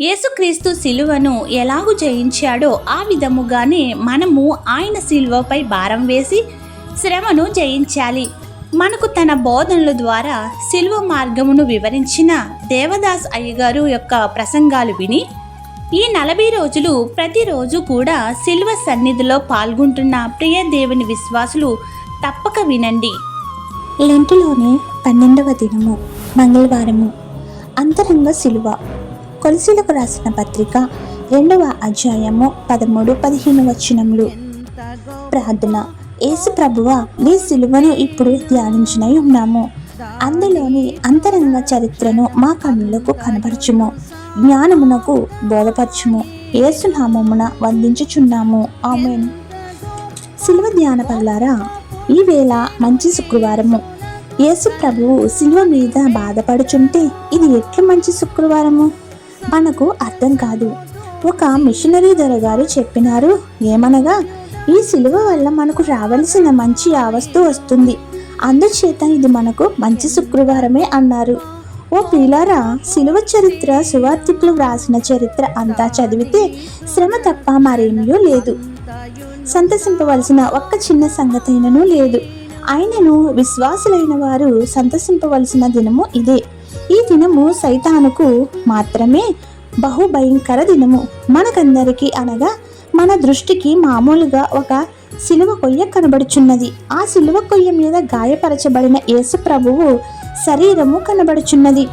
యేసుక్రీస్తు శిలువను ఎలాగు జయించాడో ఆ విధముగానే మనము ఆయన శిలువపై భారం వేసి శ్రమను జయించాలి. మనకు తన బోధనల ద్వారా శిలువ మార్గమును వివరించిన దేవదాస్ అయ్యగారు యొక్క ప్రసంగాలు విని ఈ నలభై రోజులు ప్రతిరోజు కూడా శిల్వ సన్నిధిలో పాల్గొంటున్న ప్రియ దేవుని విశ్వాసులు తప్పక వినండి. లెంటులోని పన్నెండవ దినము మంగళవారము అంతరంగ శిలువ కొలసీలకు రాసిన పత్రిక రెండవ అధ్యాయము పదమూడు పదిహేను వచనములు. ప్రార్థన. యేసు ప్రభువ నీ సిలువను ఇప్పుడు ధ్యానించినై ఉన్నాము. అందులోని అంతరంగ చరిత్రను మా కన్నులకు కనపరచుము జ్ఞానమునకు బోధపరచుము. ఏసునామమున వందించుచున్నాము. ఆమెన్. సిలువ ధ్యాన పల్లారా ఈవేళ మంచి శుక్రవారము. యేసు ప్రభువు సిలువ మీద బాధపడుచుంటే ఇది ఎట్ల మంచి శుక్రవారము? మనకు అర్థం కాదు. ఒక మిషనరీ దొరగారు చెప్పినారు. ఏమనగా ఈ సిలువ వల్ల మనకు రావలసిన మంచి ఆవస్తు వస్తుంది. అందుచేత ఇది మనకు మంచి శుక్రవారమే అన్నారు. ఓ పిలారా సిలువ చరిత్ర సువార్తికులు వ్రాసిన చరిత్ర అంతా చదివితే శ్రమ తప్ప మరేమీ లేదు. సంతసింపవలసిన ఒక్క చిన్న సంగతైనను లేదు. ఆయనను విశ్వాసులైన వారు సంతసింపవలసిన దినము ఇదే. ఈ దినము సైతానుకు మాత్రమే బహుభయంకర దినము. మనకందరికీ అనగా మన దృష్టికి మామూలుగా ఒక సిలువ కొయ్య కనబడుచున్నది. ఆ సిలువ కొయ్య మీద గాయపరచబడిన యేసు ప్రభువు శరీరము కనబడుచున్నది.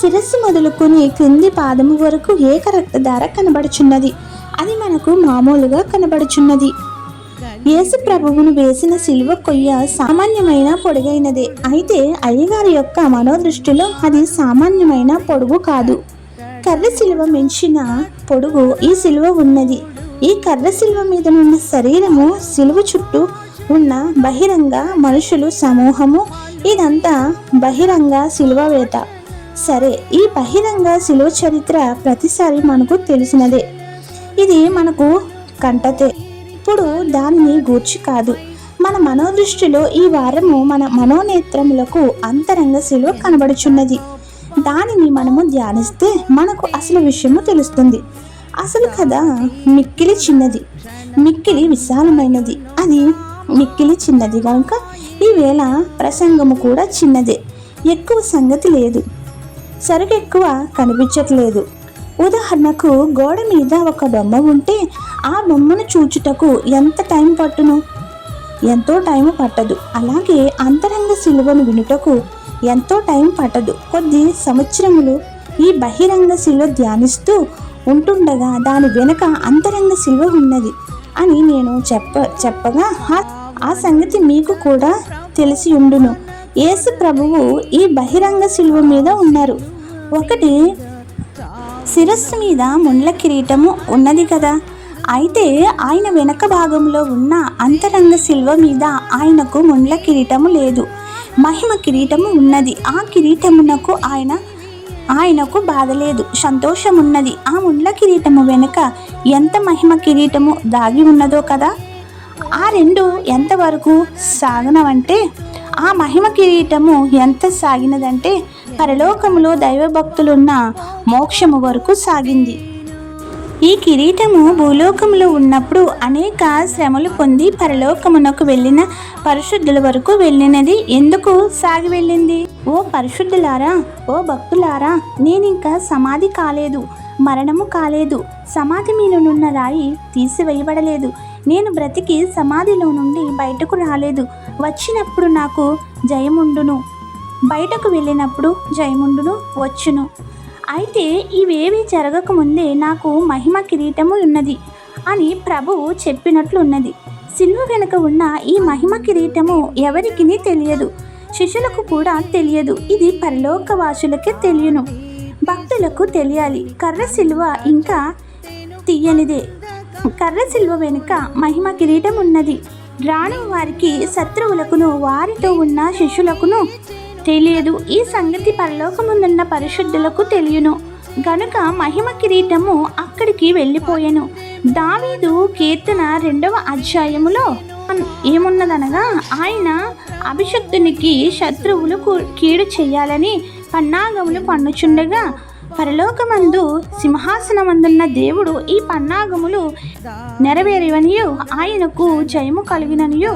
శిరస్సు మొదలుకొని క్రింది పాదము వరకు ఏక రక్తధార కనబడుచున్నది. అది మనకు మామూలుగా కనబడుచున్నది. యేసు ప్రభువును వేసిన సిలువ కొయ్య సామాన్యమైన పొడుగైనదే. అయితే అయ్యగారి యొక్క మనోదృష్టిలో అది సామాన్యమైన పొడుగు కాదు. కర్ర సిలువ మించిన పొడుగు ఈ సిలువ ఉన్నది. ఈ కర్ర సిలువ మీద ఉన్న శరీరము సిలువ చుట్టూ ఉన్న బహిరంగ మనుషులు సమూహము ఇదంతా బహిరంగ సిలువ వేత సరే ఈ బహిరంగ సిలువ చరిత్ర ప్రతిసారి మనకు తెలిసినదే. ఇది మనకు కంటతే. ఇప్పుడు దానిని గూర్చి కాదు. మన మనోదృష్టిలో ఈ వారము మన మనోనేత్రములకు అంతరంగ శిలువ కనబడుచున్నది. దానిని మనము ధ్యానిస్తే మనకు అసలు విషయము తెలుస్తుంది. అసలు కథ మిక్కిలి చిన్నది. మిక్కిలి విశాలమైనది. అది మిక్కిలి చిన్నది కనుక ఈవేళ ప్రసంగము కూడా చిన్నదే. ఎక్కువ సంగతి లేదు. సరుకు ఎక్కువ కనిపించట్లేదు. ఉదాహరణకు గోడ మీద ఒక బొమ్మ ఉంటే ఆ బొమ్మను చూచుటకు ఎంత టైం పట్టును? ఎంతో టైం పట్టదు. అలాగే అంతరంగ శిలువను వినుటకు ఎంతో టైం పట్టదు. కొద్ది సంవత్సరములు ఈ బహిరంగ శిలువ ధ్యానిస్తూ ఉంటుండగా దాని వెనుక అంతరంగ శిలువ ఉన్నది అని నేను చెప్ప చెప్పగా ఆ- సంగతి మీకు కూడా తెలిసి ఉండును. యేసు ప్రభువు ఈ బహిరంగ శిలువ మీద ఉన్నారు. ఒకటి శిరస్సు మీద ముండ్ల కిరీటము ఉన్నది కదా. అయితే ఆయన వెనక భాగంలో ఉన్న అంతరంగ శిల్వ మీద ఆయనకు ముండ్ల కిరీటము లేదు. మహిమ కిరీటము ఉన్నది. ఆ కిరీటమునకు ఆయన ఆయనకు బాధ లేదు. సంతోషం ఉన్నది ఆ ముండ్ల కిరీటము వెనుక ఎంత మహిమ కిరీటము దాగి ఉన్నదో కదా. ఆ రెండు ఎంతవరకు సాగనవంటే ఆ మహిమ కిరీటము ఎంత సాగినదంటే పరలోకములో దైవభక్తులున్న మోక్షము వరకు సాగింది. ఈ కిరీటము భూలోకములో ఉన్నప్పుడు అనేక శ్రమలు పొంది పరలోకమునకు వెళ్ళిన పరిశుద్ధుల వరకు వెళ్ళినది ఎందుకు సాగి వెళ్ళింది? ఓ పరిశుద్ధులారా ఓ భక్తులారా నేనింకా సమాధి కాలేదు మరణము కాలేదు సమాధి మీదనున్న రాయి తీసివేయబడలేదు నేను బ్రతికి సమాధిలో నుండి బయటకు రాలేదు వచ్చినప్పుడు నాకు జయముండును. బయటకు వెళ్ళినప్పుడు జయముండును వచ్చును. అయితే ఇవేవి జరగకముందే నాకు మహిమ కిరీటము ఉన్నది అని ప్రభువు చెప్పినట్లు ఉన్నది సిల్వ వెనుక ఉన్న ఈ మహిమ కిరీటము ఎవరికి తెలియదు? శిష్యులకు కూడా తెలియదు. ఇది పరిలోకవాసులకే తెలియను. భక్తులకు తెలియాలి. కర్ర సిల్వ ఇంకా తీయనిదే. కర్ర సిల్వ వెనుక మహిమ కిరీటం ఉన్నది రాను వారికి శత్రువులకును వారితో ఉన్న శిష్యులకును తెలియదు. ఈ సంగతి పరలోకముందున్న పరిశుద్ధులకు తెలియను. గనుక మహిమ కిరీటము అక్కడికి వెళ్ళిపోయాను. దావీదు కీర్తన రెండవ అధ్యాయములో ఏమున్నదనగా ఆయన అభిషక్తునికి శత్రువులు కు- కీడు చేయాలని పన్నాగములు పన్నుచుండగా పరలోకమందు సింహాసనమందున్న దేవుడు ఈ పన్నాగములు నెరవేరివనియు ఆయనకు జయము కలిగిననియు.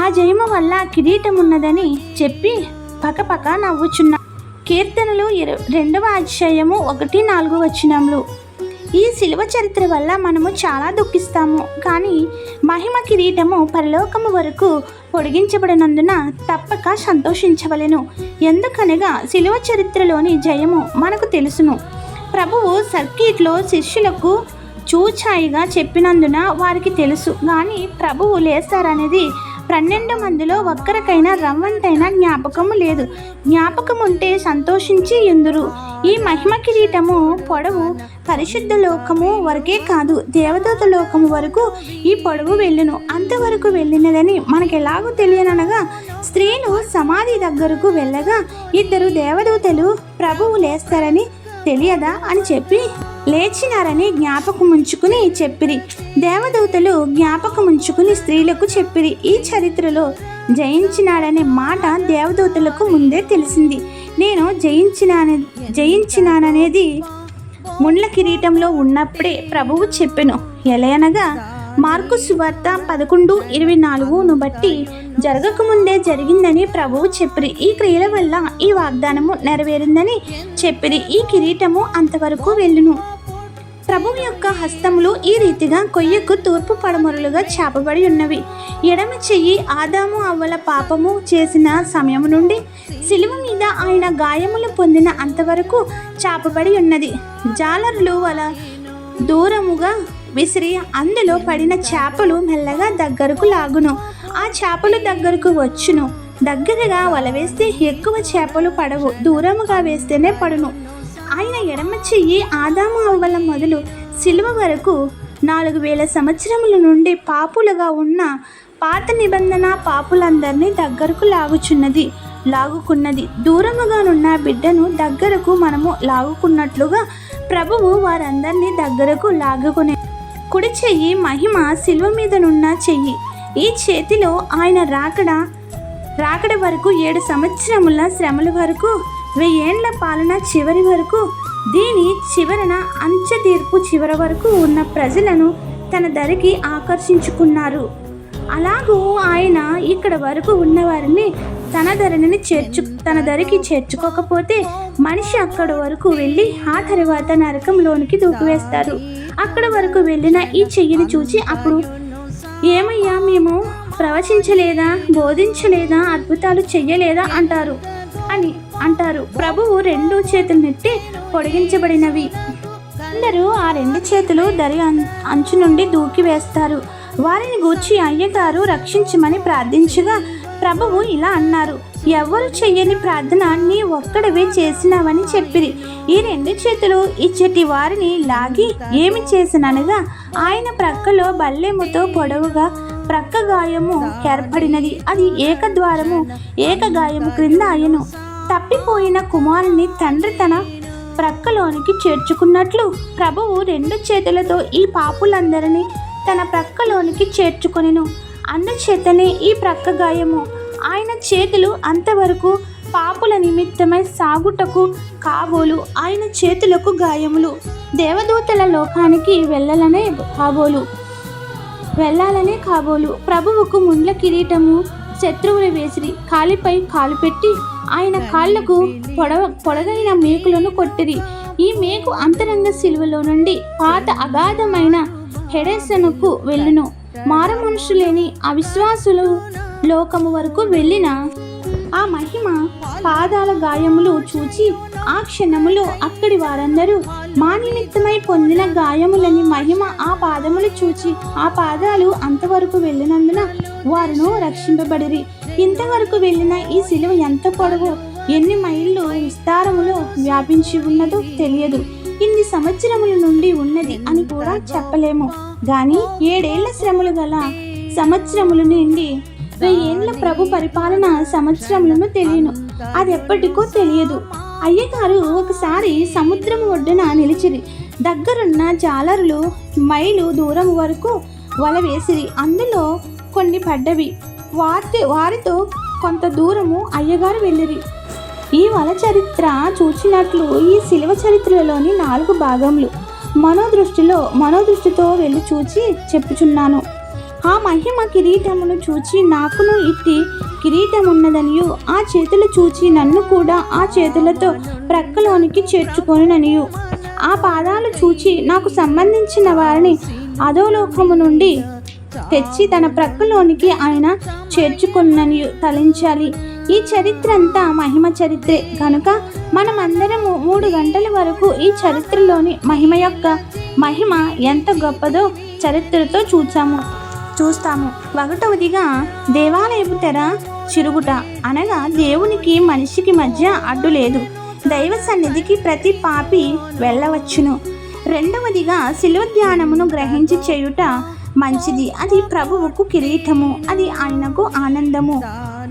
ఆ జయము వల్ల కిరీటం ఉన్నదని చెప్పి పకపక నవ్వుచున్న. కీర్తనలు ఇర రెండవ అధ్యాయము ఒకటి నాలుగు వచనములు. ఈ శిలువ చరిత్ర వల్ల మనము చాలా దుఃఖిస్తాము కానీ మహిమ కిరీటము పరలోకము వరకు పొడిగించబడినందున తప్పక సంతోషించవలెను. ఎందుకనగా శిలువ చరిత్రలోని జయము మనకు తెలుసును. ప్రభువు సర్కిట్లో శిష్యులకు చూచాయిగా చెప్పినందున వారికి తెలుసు కానీ ప్రభువు లేస్తారనేది పన్నెండు మందిలో ఒక్కరికైనా రవ్వంటైనా జ్ఞాపకము లేదు. జ్ఞాపకం ఉంటే సంతోషించి ఎందురు? ఈ మహిమ కిరీటము పొడవు పరిశుద్ధ లోకము వరకే కాదు దేవదూత లోకము వరకు ఈ పొడవు వెళ్ళును. అంతవరకు వెళ్ళినదని మనకు ఎలాగో తెలియననగా స్త్రీలు సమాధి దగ్గరకు వెళ్ళగా ఇద్దరు దేవదూతలు ప్రభువు లేస్తారని తెలియదా అని చెప్పి లేచినారని జ్ఞాపకం ఉంచుకుని చెప్పిరి. దేవదూతలు జ్ఞాపకం ఉంచుకుని స్త్రీలకు చెప్పిరి. ఈ చరిత్రలో జయించినాడనే మాట దేవదూతలకు ముందే తెలిసింది. నేను జయించినాన జయించినాననేది ముండ్ల కిరీటంలో ఉన్నప్పుడే ప్రభువు చెప్పెను. ఎలయనగా మార్కు సువార్త పదకొండు ఇరవై నాలుగును బట్టి జరగకముందే జరిగిందని ప్రభువు చెప్పిరి. ఈ క్రియల వల్ల ఈ వాగ్దానము నెరవేరిందని చెప్పిరి. ఈ కిరీటము అంతవరకు వెళ్ళును. ప్రభువు యొక్క హస్తములు ఈ రీతిగా కొయ్యకు తూర్పు పడమరులుగా చాపబడి ఉన్నవి. ఎడమ చెయ్యి ఆదాము అవ్వల పాపము చేసిన సమయం నుండి సిలువ మీద ఆయన గాయములు పొందిన అంతవరకు చాపబడి ఉన్నది. జాలరులు వల దూరముగా విసిరి అందులో పడిన చేపలు మెల్లగా దగ్గరకు లాగును. ఆ చేపలు దగ్గరకు వచ్చును. దగ్గరగా వల వేస్తే ఎక్కువ చేపలు పడవు. దూరముగా వేస్తేనే పడును. ఆయన ఎడమ చెయ్యి ఆదాము అవ్వల మొదలు సిలువ వరకు నాలుగు వేల సంవత్సరముల నుండి పాపులుగా ఉన్న పాత నిబంధన పాపులందరినీ దగ్గరకు లాగుచున్నది లాగుకున్నది. దూరముగానున్న బిడ్డను దగ్గరకు మనము లాగుకున్నట్లుగా ప్రభువు వారందరినీ దగ్గరకు లాగుకునే కుడి చెయ్యి మహిమ శిల్వ మీదనున్న చెయ్యి. ఈ చేతిలో ఆయన రాకడ రాకడ వరకు ఏడు సంవత్సరముల శ్రమల వరకు వెయ్యేండ్ల పాలన చివరి వరకు దీని చివరన అంచె తీర్పు చివరి వరకు ఉన్న ప్రజలను తన దరికి ఆకర్షించుకున్నారు. అలాగూ ఆయన ఇక్కడ వరకు ఉన్నవారిని తన ధరని చేర్చు తన ధరికి చేర్చుకోకపోతే మనిషి అక్కడ వరకు వెళ్ళి ఆ తర్వాత నరకంలోనికి దూకివేస్తారు. అక్కడ వరకు వెళ్ళిన ఈ చెయ్యిని చూసి అప్పుడు ఏమయ్యా మేము ప్రవచించలేదా? బోధించలేదా? అద్భుతాలు చెయ్యలేదా అంటారు. అని అంటారు. ప్రభువు రెండు చేతులు నెట్టి పొడిగించబడినవి. అందరూ ఆ రెండు చేతులు దరి అంచు నుండి దూకి వేస్తారు వారిని గూర్చి అయ్యగారు రక్షించమని ప్రార్థించగా ప్రభువు ఇలా అన్నారు ఎవరు చెయ్యని ప్రార్థన నీ ఒక్కడవే చేసినావని చెప్పిరి. ఈ రెండు చేతులు ఇచ్చటి వారిని లాగి ఏమి చేసిననగా ఆయన ప్రక్కలో బల్లెముతో పొడవుగా ప్రక్క గాయము ఏర్పడినది. అది ఏకద్వారము ఏకగాయము క్రింద అయ్యను తప్పిపోయిన కుమారుని తండ్రి తన ప్రక్కలోనికి చేర్చుకున్నట్లు ప్రభువు రెండు చేతులతో ఈ పాపులందరినీ తన ప్రక్కలోనికి చేర్చుకొనెను. అందుచేతనే ఈ ప్రక్క గాయము. ఆయన చేతులు అంతవరకు పాపుల నిమిత్తమై సాగుటకు కాబోలు. ఆయన చేతులకు గాయములు. దేవదూతల లోకానికి వెళ్ళలనే కాబోలు. వెళ్ళాలనే కాబోలు. ప్రభువుకు ముండ్ల కిరీటము శత్రువులు వేసిరి. కాలిపై కాలు పెట్టి ఆయన కాళ్ళకు పొడవ పొడగైన మేకులను కొట్టిరి. ఈ మేకు అంతరంగ శిలువలో నుండి పాత అగాధమైన హెడెసనుకు వెళ్ళును. మార మనుషులేని అవిశ్వాసులు లోకము వరకు వెళ్ళిన ఆ మహిమ పాదాల గాయములు చూచి ఆ క్షణములో అక్కడి వారందరూ మా నిమిత్తమై పొందిన గాయములని మహిమ ఆ పాదములు చూచి ఆ పాదాలు అంతవరకు వెళ్ళినందున వారును రక్షింపబడిరి. ఇంతవరకు వెళ్ళిన ఈ శిలువ ఎంత పొడవు ఎన్ని మైళ్ళు విస్తారములో వ్యాపించి ఉన్నదో తెలియదు. ఇన్ని సంవత్సరముల నుండి ఉన్నది అని కూడా చెప్పలేము. గాని ఏడేళ్ళ శ్రమలు గల సంవత్సరముల నుండి వెయ్యేండ్ల ప్రభు పరిపాలన సంవత్సరములను తెలియను. అది ఎప్పటికో తెలియదు. అయ్యగారు ఒకసారి సముద్రం ఒడ్డున నిలిచిరి. దగ్గరున్న జాలరులు మైలు దూరం వరకు వల వేసిరి. అందులో కొన్ని పడ్డవి. వారి వారితో కొంత దూరము అయ్యగారు వెళ్ళిరి. ఈ వల చరిత్ర చూచినట్లు ఈ శిలువ చరిత్రలోని నాలుగు భాగములు మనోదృష్టిలో మనోదృష్టితో వెళ్ళి చూచి చెప్పుచున్నాను. ఆ మహిమ కిరీటమును చూచి నాకును ఇట్టి కిరీటమున్నదనియు ఆ చేతులు చూచి నన్ను కూడా ఆ చేతులతో ప్రక్కలోనికి చేర్చుకొనుననియు. ఆ పాదాలు చూచి నాకు సంబంధించిన వారిని అధోలోకము నుండి తెచ్చి తన ప్రక్కలోనికి ఆయన చేర్చుకున్నని తలించాలి. ఈ చరిత్ర అంతా మహిమ చరిత్రే. కనుక మనమందరము మూడు గంటల వరకు ఈ చరిత్రలోని మహిమ యొక్క మహిమ ఎంత గొప్పదో చరిత్రతో చూసాము చూస్తాము. ఒకటవదిగా దేవాలయపు తెర చిరుగుట. అనగా దేవునికి మనిషికి మధ్య అడ్డు లేదు. దైవ సన్నిధికి ప్రతి పాపి వెళ్ళవచ్చును. రెండవదిగా శిలువ ధ్యానమును గ్రహించి చేయుట మంచిది. అది ప్రభువుకు కిరీటము. అది ఆయనకు ఆనందము.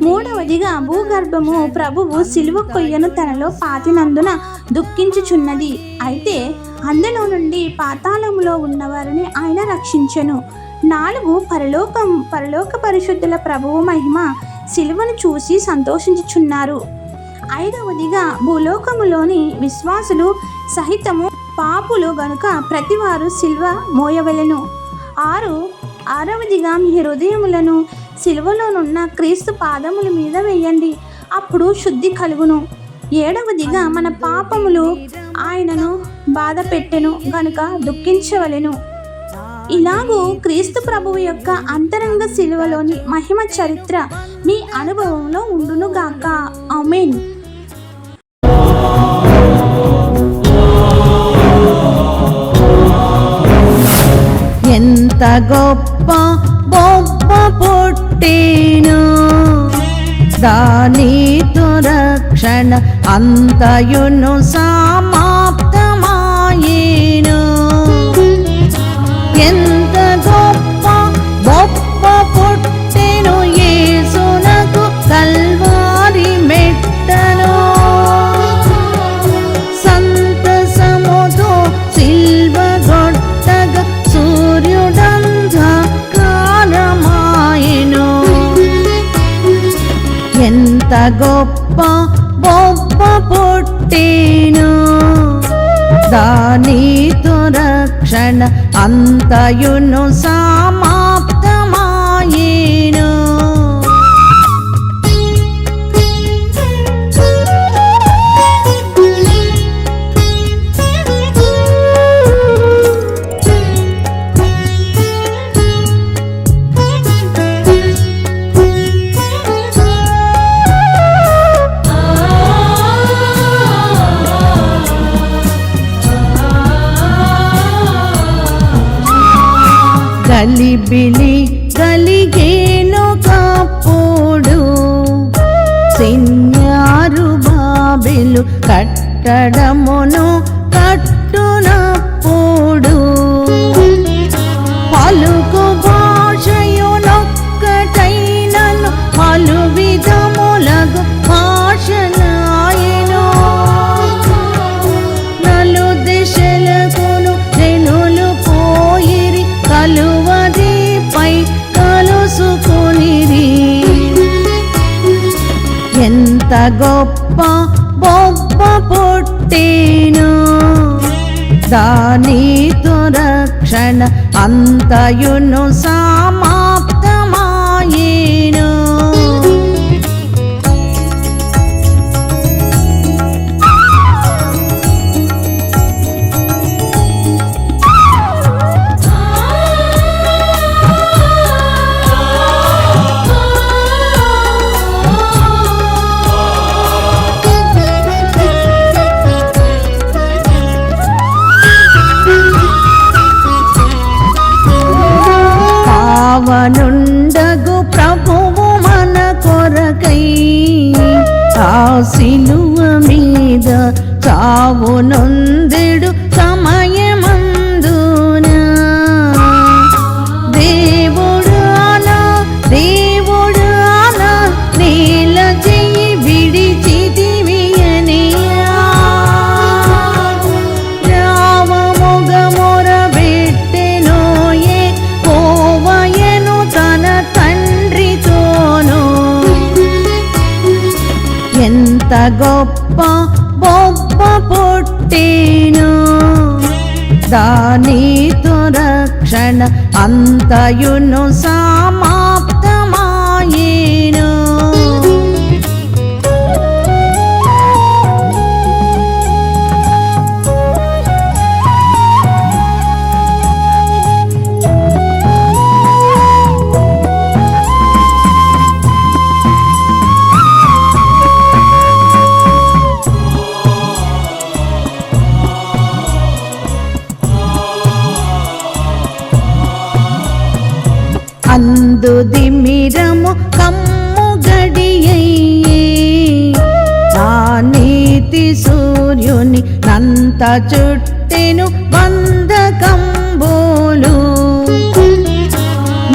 మూడవదిగా భూగర్భము ప్రభువు సిలువ కొయ్యను తనలో పాతినందున దుఃఖించుచున్నది. అయితే అందులో నుండి పాతాళములో ఉన్నవారిని ఆయన రక్షించెను. నాలుగు పరలోకం పరలోక పరిశుద్ధుల ప్రభువు మహిమ సిలువను చూసి సంతోషించుచున్నారు. ఐదవదిగా భూలోకములోని విశ్వాసులు సహితము పాపులు గనుక ప్రతివారు సిల్వ మోయవలెను. ఆరు ఆరవదిగా మీ హృదయములను సిలువలోనున్న క్రీస్తు పాదముల మీద వేయండి అప్పుడు శుద్ధి కలుగును. ఏడవదిగా మన పాపములు ఆయనను బాధ పెట్టెను గనుక దుఃఖించవలెను. ఇలాగూ క్రీస్తు ప్రభువు యొక్క అంతరంగ శిలువలోని మహిమ చరిత్ర మీ అనుభవంలో ఉండునుగాక ఆమెన్. ఎంత గొప్ప గొప్ప పుట్టిను దానితో రక్షణ అంతయును సామా ఎంత గొప్ప గొప్ప పుట్టేను. దానితో రక్షణ అంతయును సామా గలిబిలి గలిగేను కాపోడు. సిన్యారు బాబిలు కట్టడమును గొప్ప బొబ్బ పుట్టేను. దాని రక్షణ అంతయును సామా అంతయును సమాప్తమాయేను నంత చుట్టెను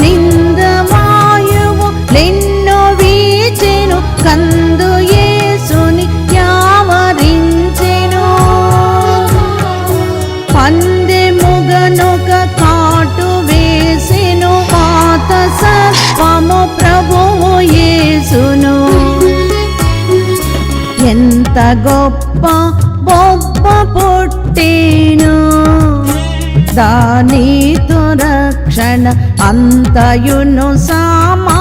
నింద మాయువు లెన్నో వీచెను కందు యేసుని యావరించెను. పందెముగనొక కాటు వేసెను పాత సత్వము ప్రభువు యేసును. ఎంత గొప్ప దానితో రక్షణ అంతయును సామా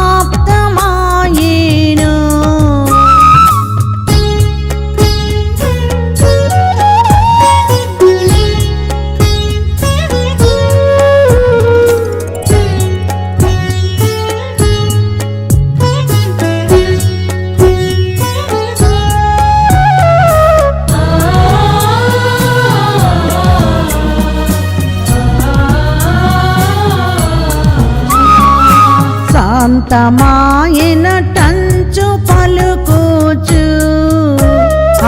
శాంతమాయన టంచు పలుకోచు.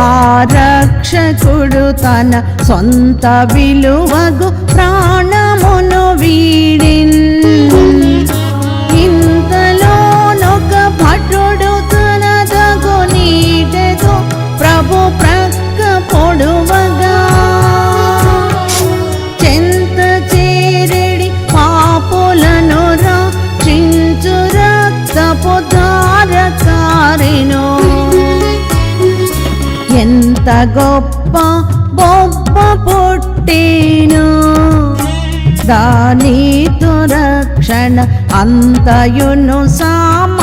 ఆ రక్షకుడు తన సొంత విలువగు ప్రాణమును వీడిన్. ధారకారిను ఎంత గొప్ప బొబ్బ పుట్టేను? దానితో రక్షణ అంతయును సామ